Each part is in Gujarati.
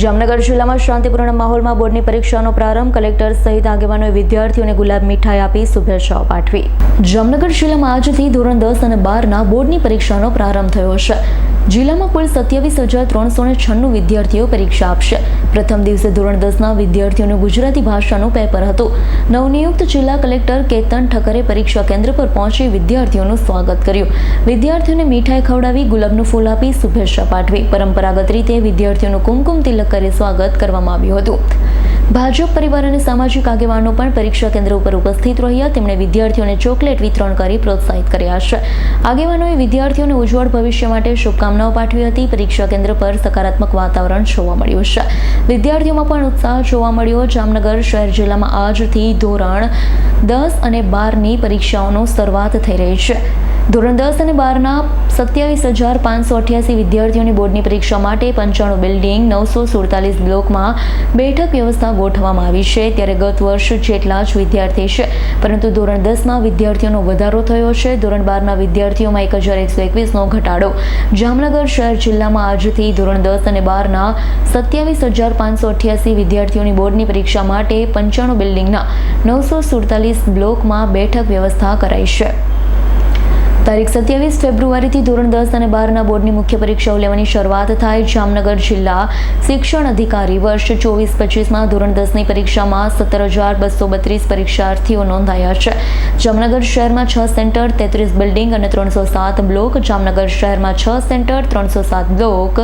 જામનગર જિલ્લામાં શાંતિપૂર્ણ માહોલમાં બોર્ડની પરીક્ષાનો પ્રારંભ. કલેક્ટર સહિત આગેવાનોએ વિદ્યાર્થીઓને ગુલાબ મીઠાઈ આપી શુભેચ્છાઓ પાઠવી. જામનગર જિલ્લામાં આજથી ધોરણ દસ અને બારના બોર્ડની પરીક્ષાનો પ્રારંભ થયો છે. જિલ્લામાં કુલ સત્યાવીસ હજાર ત્રણસો ને છન્નું વિદ્યાર્થીઓ પરીક્ષા આપશે. પ્રથમ દિવસે ધોરણ દસના વિદ્યાર્થીઓનું ગુજરાતી ભાષાનું પેપર હતું. નવનિયુક્ત જિલ્લા કલેક્ટર કેતન ઠકરે પરીક્ષા કેન્દ્ર પર પહોંચી વિદ્યાર્થીઓનું સ્વાગત કર્યું. વિદ્યાર્થીઓને મીઠાઈ ખવડાવી, ગુલાબનું ફૂલ આપી શુભેચ્છા પાઠવી. પરંપરાગત રીતે વિદ્યાર્થીઓનું કુમકુમ તિલક કરી સ્વાગત કરવામાં આવ્યું હતું. ભાજપ પરિવાર અને સામાજિક આગેવાનો પણ પરીક્ષા કેન્દ્ર ઉપર ઉપસ્થિત રહ્યા. તેમણે વિદ્યાર્થીઓને ચોકલેટ વિતરણ કરી પ્રોત્સાહિત કર્યા છે. આગેવાનોએ વિદ્યાર્થીઓને ઉજ્જવળ ભવિષ્ય માટે શુભકામનાઓ પાઠવી હતી. પરીક્ષા કેન્દ્ર પર સકારાત્મક વાતાવરણ જોવા મળ્યું છે. વિદ્યાર્થીઓમાં પણ ઉત્સાહ જોવા મળ્યો. જામનગર શહેર જિલ્લામાં આજથી ધોરણ દસ અને બારની પરીક્ષાઓનો શરૂઆત થઈ રહી છે. ધોરણ દસ અને બારના સત્યાવીસ હજાર પાંચસો અઠ્યાસી વિદ્યાર્થીઓની બોર્ડની પરીક્ષા માટે પંચાણું બિલ્ડિંગ, નવસો સુડતાલીસ બ્લોકમાં બેઠક વ્યવસ્થા ગોઠવવામાં આવી છે. ત્યારે ગત વર્ષ જેટલા જ વિદ્યાર્થી છે, પરંતુ ધોરણ દસમાં વિદ્યાર્થીઓનો વધારો થયો છે. ધોરણ બારના વિદ્યાર્થીઓમાં એક હજાર એકસો એકવીસનો ઘટાડો. જામનગર શહેર જિલ્લામાં આજથી ધોરણ દસ અને બારના સત્યાવીસ હજાર પાંચસો અઠ્યાસી વિદ્યાર્થીઓની બોર્ડની પરીક્ષા માટે પંચાણું બિલ્ડિંગના નવસો સુડતાલીસ બ્લોકમાં બેઠક વ્યવસ્થા કરાઈ છે. તારીખ સત્યાવીસ ફેબ્રુઆરીથી ધોરણ દસ અને બારના બોર્ડની મુખ્ય પરીક્ષાઓ લેવાની શરૂઆત થાય જામનગર જિલ્લા શિક્ષણ અધિકારી વર્ષ ચોવીસ પચીસમાં ધોરણ દસની પરીક્ષામાં સત્તર હજાર બસો બત્રીસ પરીક્ષાર્થીઓ નોંધાયા છે. જામનગર શહેરમાં છ સેન્ટર, તેત્રીસ બિલ્ડિંગ અને ત્રણસો સાત બ્લોક, જામનગર શહેરમાં છ સેન્ટર, ત્રણસો સાત બ્લોક,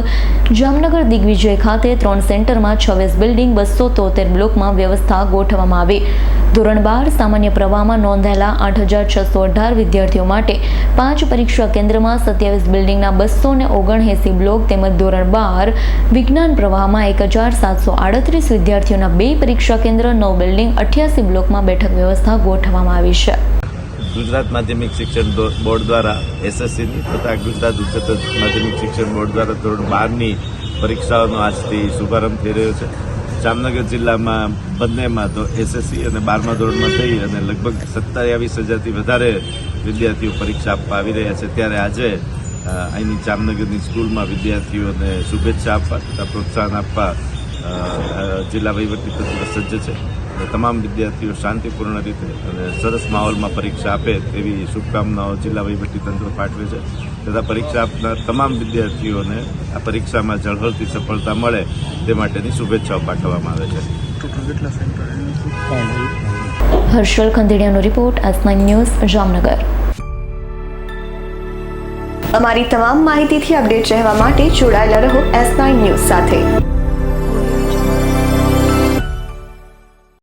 જામનગર દિગ્વિજય ખાતે ત્રણ સેન્ટરમાં છવ્વીસ બિલ્ડિંગ, બસો તોતેર બ્લોકમાં વ્યવસ્થા ગોઠવવામાં આવી. ધોરણ બાર સામાન્ય પ્રવાહમાં નોંધાયેલા આઠ હજાર છસો અઢાર વિદ્યાર્થીઓ માટે પાંચ પરીક્ષા કેન્દ્રમાં સત્યાવીસ બિલ્ડિંગના બસો ને ઓગણએંસી બ્લોક તેમજ ધોરણ બાર વિજ્ઞાન પ્રવાહમાં એક હજાર સાતસો આડત્રીસ વિદ્યાર્થીઓના બે પરીક્ષા કેન્દ્ર, નવ બિલ્ડિંગ, અઠ્યાસી બ્લોકમાં બેઠક વ્યવસ્થા ગોઠવવામાં આવી છે. ગુજરાત માધ્યમિક શિક્ષણ બોર્ડ દ્વારા એસએસસીની તથા ગુજરાત ઉચ્ચતર માધ્યમિક શિક્ષણ બોર્ડ દ્વારા ધોરણ બારની પરીક્ષાઓનો આજથી શુભારંભ થઈ રહ્યો છે. જામનગર જિલ્લામાં બંનેમાં તો એસએસસી અને બારમા ધોરણમાં થઈ અને લગભગ સત્તાવીસ હજારથી વધારે વિદ્યાર્થીઓ પરીક્ષા આપવા આવી રહ્યા છે. ત્યારે આજે અહીંની જામનગરની સ્કૂલમાં વિદ્યાર્થીઓને શુભેચ્છા આપવા તથા પ્રોત્સાહન આપવા જિલ્લા વહીવટી તંત્ર સજ્જ છે. તમામ વિદ્યાર્થીઓ શાંતિપૂર્ણ રીતે અને સરસ માહોલમાં પરીક્ષા આપે તેવી શુભકામનાઓ જિલ્લા વહીવટીતંત્ર પાઠવે છે. તથા પરીક્ષા આપનાર તમામ વિદ્યાર્થીઓને આ પરીક્ષામાં ઝળહળતી સફળતા મળે તે માટેની શુભેચ્છાઓ પાઠવવામાં આવે છે. Harshal ખંદેડિયાનો report S nine news Jamnagar. અમારી તમામ માહિતીથી અપડેટ રહેવા માટે જોડાયેલા રહો એસ નાઇન ન્યૂઝ સાથે.